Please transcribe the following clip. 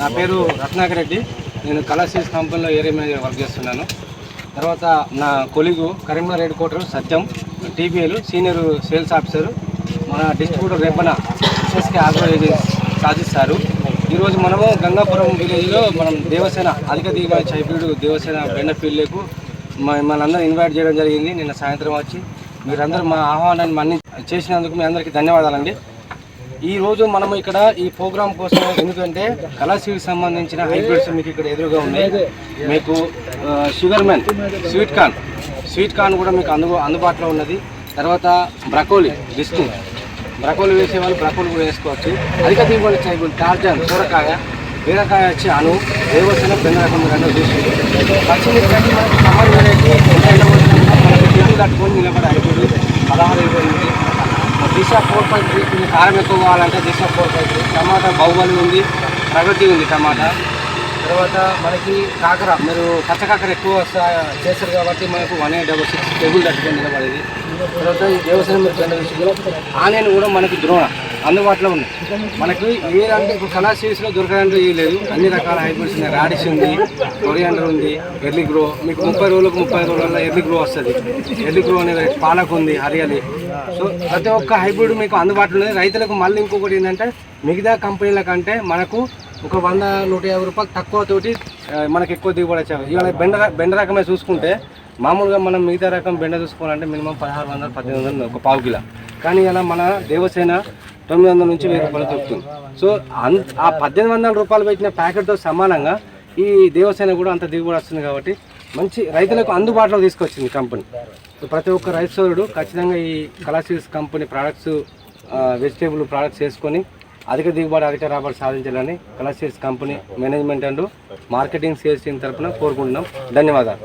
నా పేరు రత్నాకర్ రెడ్డి. నేను కళాశీస్ కంపెనీలో ఏరియా మేనేజర్ వర్క్ చేస్తున్నాను. తర్వాత నా colleague Karimnagar head quarter Satyam T B L senior sales officer మన distributor రేపన S S K agro agency సాధిస్తారు. ఈరోజు మనము గంగాపురం విలేజ్లో మనం దేవసేన అధిక దిగుబడి హైబ్రిడ్ దేవసేన బెండ ఫీల్డ్లకు మిమ్మల్ని అందరూ ఇన్వైట్ చేయడం జరిగింది. నిన్న సాయంత్రం వచ్చి మీరందరూ మా ఆహ్వానాన్ని మన్ని చేసినందుకు మీ అందరికీ ధన్యవాదాలండి. ఈరోజు మనం మనము ఇక్కడ ఈ ప్రోగ్రామ్ కోసం ఎందుకంటే కళాశీకి సంబంధించిన హైబ్రిడ్స్ మీకు ఇక్కడ ఎదురుగా ఉన్నాయి. మీకు sugar man sweet corn. Sweet corn కూడా మీకు అందు అందుబాటులో ఉన్నది. తర్వాత బ్రకోలీ డిస్కు బ్రకోలీ వేసే వాళ్ళు బ్రకోలీ కూడా వేసుకోవచ్చు. అధిక దిగుబడి హైబ్రిడ్ టార్జాన్ సూరకాయ బీరకాయ వచ్చి అను దేవసేన పెద్ద రకం రెండు చూసి పచ్చిమిర్చి మనకి సమ్మర్ వెరైటీ ఎంత ఎండ కొట్టినా కూడా మనకి చెట్లు కట్టుకొని నిలబడే హైబ్రిడ్ పదహారు ఇరవై ఎనిమిది దిశ ఫోర్ పాయింట్ త్రీ కొంచెం కారం ఎక్కువ కావాలంటే దిశ ఫోర్ పాయింట్ త్రీ. టమాటా బాహుబలి ఉంది ప్రగతి ఉంది టమాటా. తర్వాత మనకి కాకర మీరు పచ్చ కాకర ఎక్కువ చేస్తారు కాబట్టి మనకు one eight double six table తట్టుకొని నిలబడేది తర్వాత ఈ దేవసేన మీరు ఆనియన్ కూడా మనకి ద్రోణ అందుబాటులో ఉంది. మనకి ఏదంటే ఇప్పుడు కళా సిరీస్లో దొరకదంటే ఏ లేదు. అన్ని రకాల హైబ్రిడ్స్ ఉన్నాయి. రాడిష్ ఉంది కొరియాండర్ ఉంది ఎర్లీ గ్రో మీకు ముప్పై రోజులకు ముప్పై రోజులలో ఎర్లీ గ్రో వస్తుంది. ఎర్లీ గ్రో అనేది పాలక్ ఉంది హరియాలి. సో ప్రతి ఒక్క హైబ్రిడ్ మీకు అందుబాటులో ఉంది రైతులకు మళ్ళీ ఇంకొకటి ఏంటంటే మిగతా కంపెనీల కంటే మనకు ఒక వంద నూట యాభై రూపాయలు తక్కువ తోటి మనకి ఎక్కువ దిగుబడి వచ్చాయి ఇవాళ బెండ బెండ రకమే చూసుకుంటే మామూలుగా మనం మిగతా రకం బెండ చూసుకోవాలంటే మినిమం పదహారు వందలు పద్దెనిమిది వందలు ఒక పావు కిలో. కానీ ఇలా మన దేవసేన తొమ్మిది వందల నుంచి వెయ్యి రూపాయలు దొరుకుతుంది. సో అన్ ఆ పద్దెనిమిది వందల రూపాయలు పెట్టిన ప్యాకెట్తో సమానంగా ఈ దేవసేన కూడా అంత దిగుబడి వస్తుంది కాబట్టి మంచి రైతులకు అందుబాటులో తీసుకొచ్చింది కంపెనీ ప్రతి ఒక్క రైతు సోదరుడు ఖచ్చితంగా ఈ Kalash seeds company products vegetable products వేసుకొని అధిక దిగుబడి అధిక రాబడి సాధించాలని Kalash seeds company management and marketing sales team తరపున కోరుకుంటున్నాం. ధన్యవాదాలు.